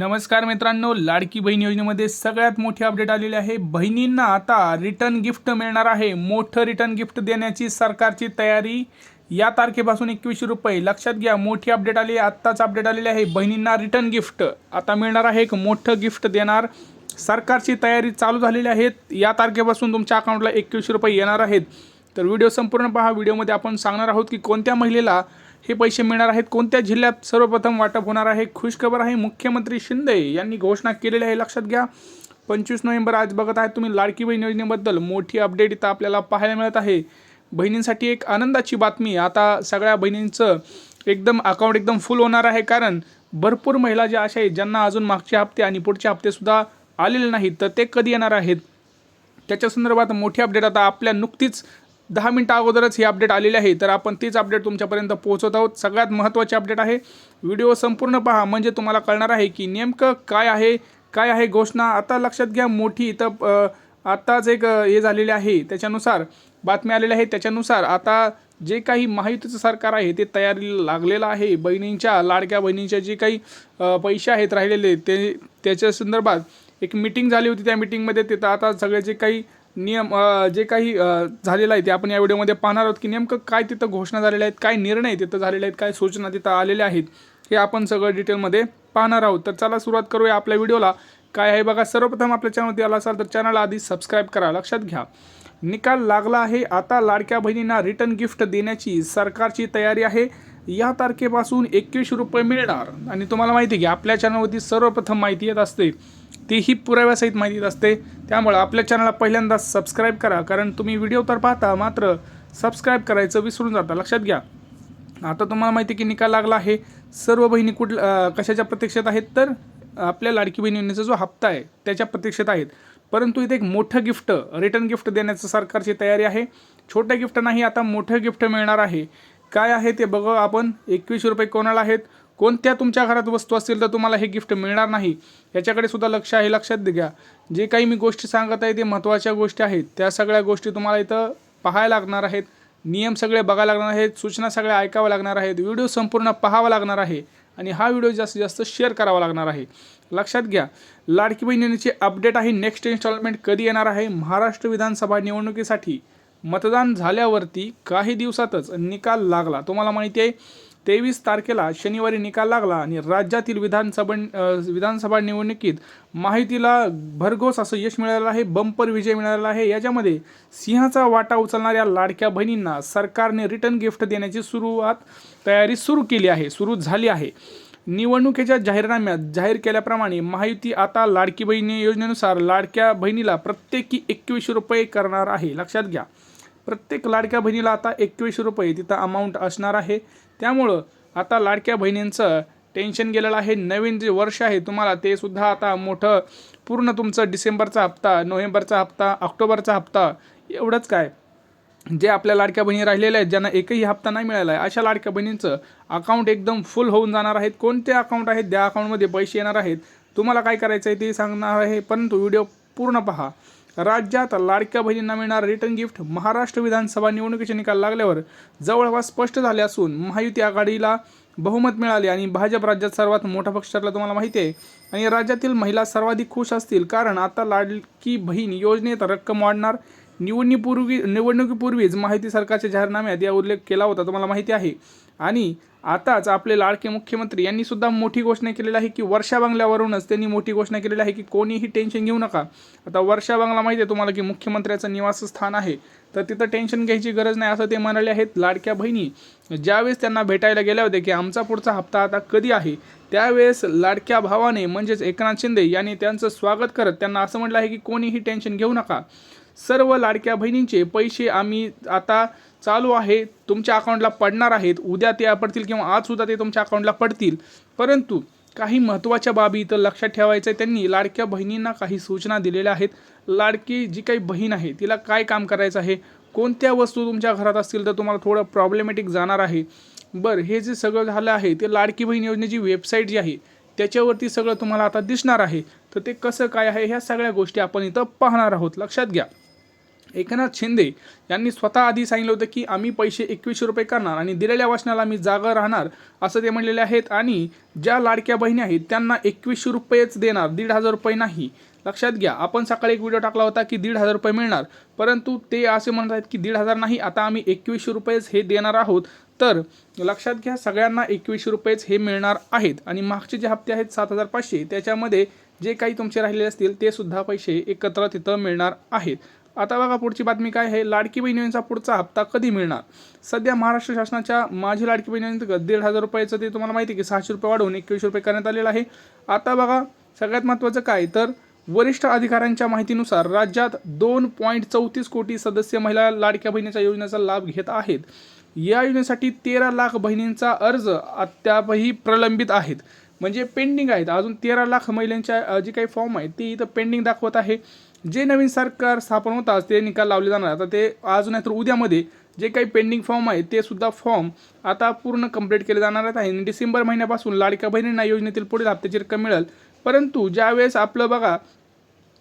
नमस्कार मित्रांनो लाडकी बहीण योजनेमध्ये सगळ्यात मोठी अपडेट आलेली आहे. बहिणींना आता रिटर्न गिफ्ट मिळणार आहे. मोठं रिटर्न गिफ्ट देण्याची सरकारची तयारी. या तारखेपासून एकवीसशे रुपये. लक्षात घ्या मोठी अपडेट आली आहे आत्ताच अपडेट आलेली आहे. बहिणींना रिटर्न गिफ्ट आता मिळणार आहे एक मोठं गिफ्ट देणार. सरकारची तयारी चालू झालेली आहे. या तारखेपासून तुमच्या अकाउंटला एकवीसशे रुपये येणार आहेत. तर व्हिडिओ संपूर्ण पहा. व्हिडिओमध्ये आपण सांगणार आहोत की कोणत्या महिलेला हे पैसे मिळणार आहेत कोणत्या जिल्ह्यात? सर्वप्रथम वाटप होणार आहे. खुशखबर आहे. मुख्यमंत्री शिंदे यांनी घोषणा केलेली आहे. लक्षात घ्या. पंचवीस नोव्हेंबर आज बघत आहे तुम्ही लाडकी बहीण योजनेबद्दल. मोठी अपडेट इथं आपल्याला पाहायला मिळत आहे. बहिणींसाठी एक आनंदाची बातमी. आता सगळ्या बहिणींचं एकदम अकाउंट एकदम फुल होणार आहे कारण भरपूर महिला ज्या अशा आहेत ज्यांना अजून मागचे हप्ते आणि पुढचे हप्तेसुद्धा आलेले नाहीत तर ते कधी येणार आहेत? त्याच्या संदर्भात मोठी अपडेट आता आपल्या नुकतीच दहा मिनटं अगोदरच ही अपडेट आलेली आहे. तर आपण तीच अपडेट तुमच्यापर्यंत पोहोचत आहोत. सगळ्यात महत्त्वाची अपडेट आहे. व्हिडिओ संपूर्ण पहा. म्हणजे तुम्हाला कळणार आहे की नेमकं काय आहे काय आहे घोषणा. आता लक्षात घ्या मोठी. इथं आत्ताच एक हे झालेले आहे. त्याच्यानुसार बातमी आलेली आहे त्याच्यानुसार आता जे काही महायुतीचं सरकार आहे ते तयारीला लागलेलं आहे. बहिणींच्या लाडक्या बहिणींच्या जे काही पैसे आहेत राहिलेले ते त्याच्या संदर्भात एक मिटिंग झाली होती. त्या मिटिंगमध्ये तिथं आता सगळे जे काही नियम जे काही झालेलं आहे ते आपण या व्हिडिओमध्ये पाहणार आहोत की नेमकं काय तिथं घोषणा झालेल्या आहेत काय निर्णय तिथं झालेले आहेत काय सूचना तिथं आलेल्या आहेत हे आपण सगळं डिटेलमध्ये पाहणार आहोत. तर चला सुरुवात करूया आपल्या व्हिडिओला. काय आहे बघा सर्वप्रथम आपल्या चॅनलवरती आला असाल तर चॅनलला आधी सबस्क्राईब करा लक्षात घ्या. निकाल लागला आहे आता लाडक्या बहिणींना रिटर्न गिफ्ट देण्याची सरकारची तयारी आहे. या तारखेपासून एकवीसशे रुपये मिळणार. आणि तुम्हाला माहिती आहे की आपल्या चॅनलवरती सर्वप्रथम माहिती येत असते. तीही पुराव्यासहित माहिती येत असते. त्यामुळं आपल्या चॅनलला पहिल्यांदा सबस्क्राईब करा. कारण तुम्ही व्हिडिओ तर पाहता मात्र सबस्क्राईब करायचं विसरून जाता. लक्षात घ्या. आता तुम्हाला माहिती आहे की निकाल लागला आहे. सर्व बहिणी कुठ कशाच्या प्रतीक्षेत आहेत? तर आपल्या लाडकी बहीण योजनेचा जो हप्ता आहे त्याच्या प्रतीक्षेत आहेत. परंतु इथे एक मोठं गिफ्ट रिटर्न गिफ्ट देण्याचं सरकारची तयारी आहे. छोटं गिफ्ट नाही आता मोठं गिफ्ट मिळणार आहे. काय आहे ते बघू आपण. एकवीसशे रुपये कोणाला आहेत? कोणत्या तुमच्या घरात वस्तू असतील तर तुम्हाला हे गिफ्ट मिळणार नाही. याच्याकडे सुद्धा लक्ष आहे लक्षात घ्या. जे काही मी गोष्टी सांगत आहे ते महत्त्वाच्या गोष्टी आहेत. त्या सगळ्या गोष्टी तुम्हाला इथं पाहायला लागणार आहेत. नियम सगळे बघायला लागणार आहेत. सूचना सगळ्या ऐकाव्या लागणार आहेत. व्हिडिओ संपूर्ण पाहावा लागणार आहे. आणि हा व्हिडिओ जास्तीत जास्त शेअर करावा लागणार आहे. लक्षात घ्या. लाडकी बहिणीची अपडेट आहे. नेक्स्ट इन्स्टॉलमेंट कधी येणार आहे? महाराष्ट्र विधानसभा निवडणुकीसाठी. मतदान झाल्यावरती काही दिवसातच निकाल लागला. तुम्हाला माहिती आहे तेवीस तारखेला शनिवारी निकाल लागला आणि राज्यातील विधानसभा विधानसभा निवडणुकीत माहितीला भरघोस असं यश मिळालेलं आहे बंपर विजय मिळालेला आहे. याच्यामध्ये सिंहाचा वाटा उचलणाऱ्या लाडक्या बहिणींना सरकारने रिटर्न गिफ्ट देण्याची सुरुवात तयारी सुरू केली आहे सुरू झाली आहे. निवडणुकीच्या जाहीरनाम्यात जाहीर केल्याप्रमाणे महायुती आता लाडकी बहिणी योजनेनुसार लाडक्या बहिणीला प्रत्येकी एकवीसशे रुपये करणार आहे. लक्षात घ्या. प्रत्येक लाडक्या बहिणीला आता एकवीसशे रुपये तिथं अमाऊंट असणार आहे. त्यामुळं आता लाडक्या बहिणींचं टेन्शन गेलेलं आहे. नवीन जे वर्ष आहे तुम्हाला ते सुद्धा आता मोठं पूर्ण तुमचं डिसेंबरचा हप्ता नोव्हेंबरचा हप्ता ऑक्टोबरचा हप्ता एवढंच काय. जे आपल्या लाडक्या बहिणी राहिलेल्या आहेत ज्यांना एकही हप्ता नाही मिळाला आहे अशा लाडक्या बहिणींचं अकाउंट एकदम फुल होऊन जाणार आहेत. कोणते अकाउंट आहेत? त्या अकाउंटमध्ये पैसे येणार आहेत. तुम्हाला काय करायचं आहे ते सांगणार आहे. परंतु व्हिडिओ पूर्ण पहा. राज्यात लाडक्या बहिणींना मिळणार रिटर्न गिफ्ट महाराष्ट्र विधानसभा निवडणुकीचे निकाल लागल्यावर जवळपास स्पष्ट झाले असून महायुती आघाडीला बहुमत मिळाले आणि भाजप राज्यात सर्वात मोठा पक्ष ठरला तुम्हाला माहिती आहे. आणि राज्यातील महिला सर्वाधिक खुश असतील कारण आता लाडकी बहीण योजनेत रक्कम वाढणार. निवडणुकीपूर्वी निवडणुकीपूर्वीच माहिती सरकारच्या जाहीरनाम्यात या उल्लेख केला होता तुम्हाला माहिती आहे. आणि आताच आपले लाडके मुख्यमंत्री यांनी सुद्धा मोठी घोषणा केलेली आहे की वर्षा बंगल्यावरूनच त्यांनी मोठी घोषणा केलेली आहे की कोणीही टेन्शन घेऊ नका. आता वर्षा बंगला माहिती आहे तुम्हाला की मुख्यमंत्र्याचं निवासस्थान आहे. तर तिथं टेन्शन घ्यायची गरज नाही असं ते म्हणाले आहेत लाडक्या बहिणी. ज्यावेळेस त्यांना भेटायला गेल्या होत्या की आमचा पुढचा हप्ता आता कधी आहे त्यावेळेस लाडक्या भावाने म्हणजेच एकनाथ शिंदे यांनी त्यांचं स्वागत करत त्यांना असं म्हटलं आहे की कोणीही टेन्शन घेऊ नका. सर्व लाडक्या बहिणींचे पैसे आम्ही आता चालू आहे तुमच्या अकाउंटला पडणार आहेत. उद्या ते पडतील किंवा आजसुद्धा ते तुमच्या अकाउंटला पडतील. परंतु काही महत्त्वाच्या बाबी इथं लक्षात ठेवायचं आहे त्यांनी लाडक्या बहिणींना काही सूचना दिलेल्या आहेत. लाडकी जी काही बहीण आहे तिला काय काम करायचं आहे? कोणत्या वस्तू तुमच्या घरात असतील तर तुम्हाला थोडं प्रॉब्लेमॅटिक जाणार आहे. बरं हे जे सगळं झालं आहे ते लाडकी बहीण योजनेची वेबसाईट जी आहे त्याच्यावरती सगळं तुम्हाला आता दिसणार आहे. तर ते कसं काय आहे ह्या सगळ्या गोष्टी आपण इथं पाहणार आहोत. लक्षात घ्या. एकनाथ शिंदे यांनी स्वतः आधी सांगितलं होतं की आम्ही पैसे एकवीसशे रुपये करणार आणि दिलेल्या वचनाला आम्ही जागा राहणार असं ते म्हणलेले आहेत. आणि ज्या लाडक्या बहिणी आहेत त्यांना एकवीसशे रुपयेच देणार दीड हजार रुपये नाही. लक्षात घ्या आपण सकाळी एक व्हिडिओ टाकला होता की दीड हजार रुपये मिळणार. परंतु ते असे म्हणत आहेत की दीड हजार नाही आता आम्ही एकवीसशे रुपयेच हे देणार आहोत. तर लक्षात घ्या सगळ्यांना एकवीसशे रुपयेच हे मिळणार आहेत. आणि मागचे जे हप्ते आहेत सात हजार पाचशे त्याच्यामध्ये जे काही तुमचे राहिलेले असतील ते सुद्धा पैसे एकत्र तिथं मिळणार आहेत. आता बघा पुढची बातमी काय आहे. लाडकी बहिणींचा पुढचा हप्ता कधी मिळणार? सध्या महाराष्ट्र शासनाच्या माझी लाडकी बहिणींतर्गत दीड हजार रुपयाचं ते तुम्हाला माहिती आहे की सहाशे रुपये वाढवून एकवीसशे रुपये करण्यात आलेलं आहे. आता बघा सगळ्यात महत्त्वाचं काय? तर वरिष्ठ अधिकाऱ्यांच्या माहितीनुसार राज्यात दोन पॉईंट चौतीस कोटी सदस्य महिला लाडक्या बहिणीच्या योजनेचा लाभ घेत आहेत. या योजनेसाठी तेरा लाख बहिणींचा अर्ज अद्यापही प्रलंबित आहेत. म्हणजे पेंडिंग आहेत. अजून तेरा लाख महिलांच्या जे काही फॉर्म आहेत ते इथं पेंडिंग दाखवत आहे. जे नवीन सरकार स्थापन होताच ते निकाल लावले जाणार. आता ते आज नाही तर उद्यामध्ये जे काही पेंडिंग फॉर्म आहेत ते सुद्धा फॉर्म आता पूर्ण कंप्लीट केले जाणार आहे डिसेंबर महिन्यापासून लाडक्या बहिणींना योजनेतील पुढील हप्त्याची रक्कम मिळेल. परंतु ज्यावेळेस आपलं बघा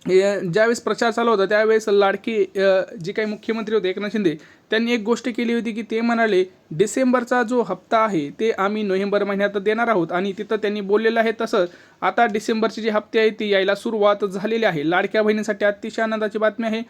ज्यावेळेस प्रचार चालू होता त्यावेळेस लाडकी जे काही मुख्यमंत्री होते एकनाथ शिंदे त्यांनी एक गोष्ट केली होती की ते म्हणाले डिसेंबरचा जो हप्ता आहे ते आम्ही नोव्हेंबर महिन्यात देणार आहोत. आणि तिथं त्यांनी बोललेलं आहे तसं आता डिसेंबरचे जे हप्ते आहे ते यायला सुरुवात झालेली आहे. लाडक्या बहिणीसाठी अतिशय आनंदाची बातमी आहे.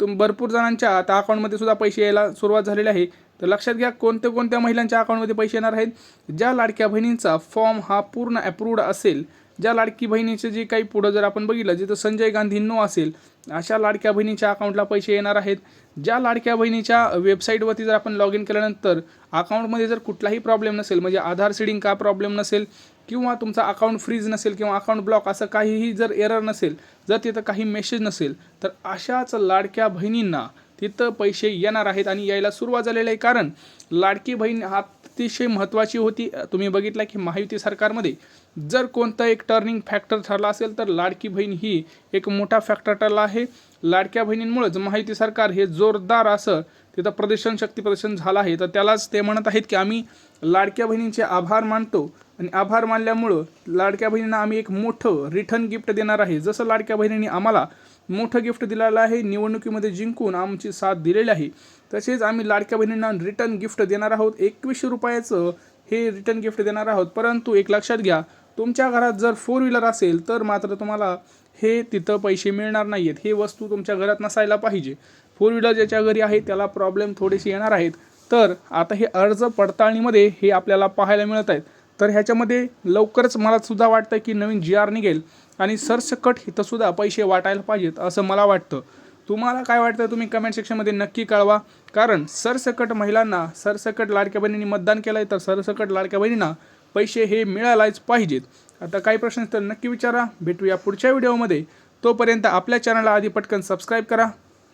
तुम भरपूर जणांच्या आता अकाउंटमध्ये सुद्धा पैसे यायला सुरुवात झालेली आहे. तर लक्षात घ्या कोणत्या कोणत्या महिलांच्या अकाउंटमध्ये पैसे येणार आहेत? ज्या लाडक्या बहिणींचा फॉर्म हा पूर्ण अप्रूव्ड असेल ज्या लाडकी बहिणीचे जे काही पुढं जर आपण बघितलं जिथं संजय गांधी नो असेल अशा लाडक्या बहिणीच्या अकाउंटला पैसे येणार आहेत. ज्या लाडक्या बहिणीच्या वेबसाईटवरती जर आपण लॉग इन केल्यानंतर अकाउंटमध्ये जर कुठलाही प्रॉब्लेम नसेल म्हणजे आधार सीडिंग का प्रॉब्लेम नसेल किंवा तुमचा अकाउंट फ्रीज नसेल किंवा अकाउंट ब्लॉक असं काहीही जर एरर नसेल जर तिथं काही मेसेज नसेल तर अशाच लाडक्या बहिणींना तिथं पैसे येणार आहेत आणि यायला सुरुवात झालेली आहे. कारण लाडकी बहीण हा अतिशय महत्त्वाची होती. तुम्ही बघितलं की महायुती सरकारमध्ये जर कोणतं एक टर्निंग फॅक्टर ठरला असेल तर लाडकी बहीण ही एक मोठा फॅक्टर ठरला आहे. लाडक्या बहिणींमुळेच महायुती सरकार हे जोरदार असं तिथं प्रदर्शन शक्ती प्रदर्शन झालं आहे. तर त्यालाच ते म्हणत आहेत की आम्ही लाडक्या बहिणींचे आभार मानतो आणि आभार मानल्यामुळं लाडक्या बहिणींना आम्ही एक मोठं रिटर्न गिफ्ट देणार आहे. जसं लाडक्या बहिणींनी आम्हाला मोठं गिफ्ट दिलेलं आहे. निवडणुकीमध्ये जिंकून आमची साथ दिलेली आहे. तसेच आम्ही लाडक्या बहिणींना रिटर्न गिफ्ट देणार आहोत. एकवीसशे रुपयाचं हे रिटर्न गिफ्ट देणार आहोत. परंतु एक लक्षात घ्या तुमच्या घरात जर फोर व्हीलर असेल तर मात्र तुम्हाला हे तिथं पैसे मिळणार नाही आहेत हे वस्तू तुमच्या घरात नसायला पाहिजे. फोर व्हीलर ज्याच्या घरी आहे त्याला प्रॉब्लेम थोडेसे येणार आहेत. तर आता हे अर्ज पडताळणीमध्ये हे आपल्याला पाहायला मिळत आहेत. तर ह्याच्यामध्ये लवकरच मला सुद्धा वाटतं की नवीन जी आर निघेल आणि सरसकट इथं सुद्धा पैसे वाटायला पाहिजेत असं मला वाटतं. तुम्हाला काय वाटतं तुम्ही कमेंट सेक्शनमध्ये नक्की कळवा. कारण सरसकट महिलांना सरसकट लाडक्या बहिणींनी मतदान केलं आहे तर सरसकट लाडक्या बहिणींना पैसे हे मिळायलाच पाहिजेत. आता काही प्रश्न तर नक्की विचारा. भेटूया पुढच्या व्हिडिओमध्ये. तोपर्यंत आपल्या चॅनलला आधी पटकन सबस्क्राईब करा.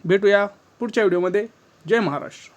भेटूया पुढच्या व्हिडिओमध्ये. जय महाराष्ट्र.